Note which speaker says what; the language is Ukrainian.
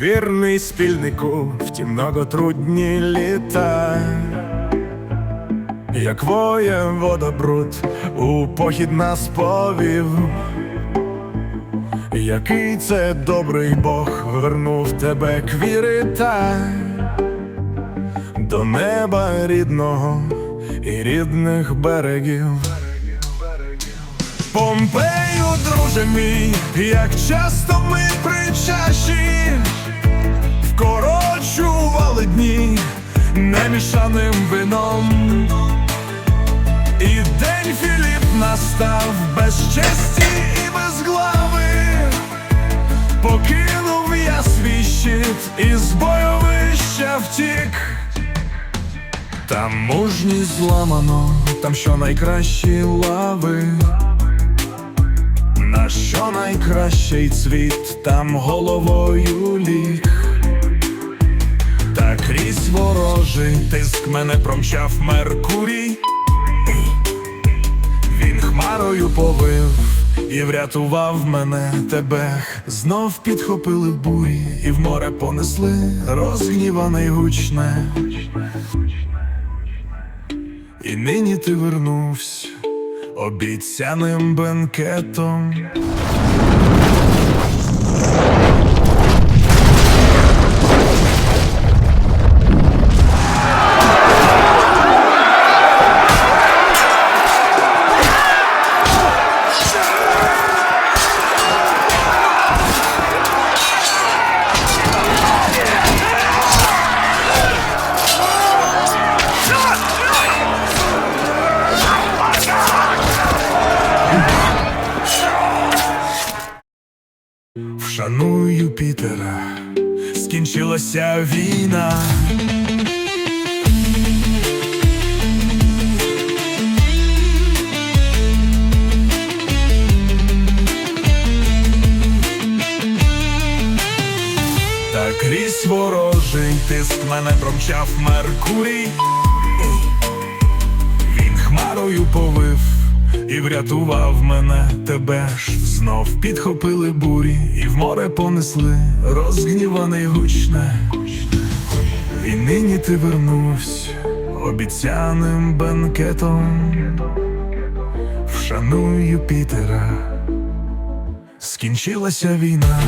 Speaker 1: Вірний спільнику в ті многотрудні літа, як воєвода бруд у похід нас повів, який це добрий Бог вернув тебе та до неба рідного і рідних берегів. Помпею, друже мій, як часто ми при чаші вкорочували дні немішаним вином. І день Філіп настав без честі і без глави. Покинув я свій щит і з бойовища втік. Там мужність зламано, там що найкращі лави. На що найкращий цвіт, там головою ліг. Крізь ворожий тиск мене промчав Меркурій. Він хмарою повив і врятував мене тебе. Знов підхопили бурі і в море понесли розгніване й гучне. І нині ти вернувся обіцяним бенкетом. Вшаную Юпітера, скінчилася війна. Та крізь ворожий тиск мене промчав Меркурій. Він хмарою повив і врятував мене тебе ж знов підхопили бурі, і в море понесли розгніване й гучне. І нині ти вернувся обіцяним бенкетом. Вшаную Юпітера, скінчилася війна.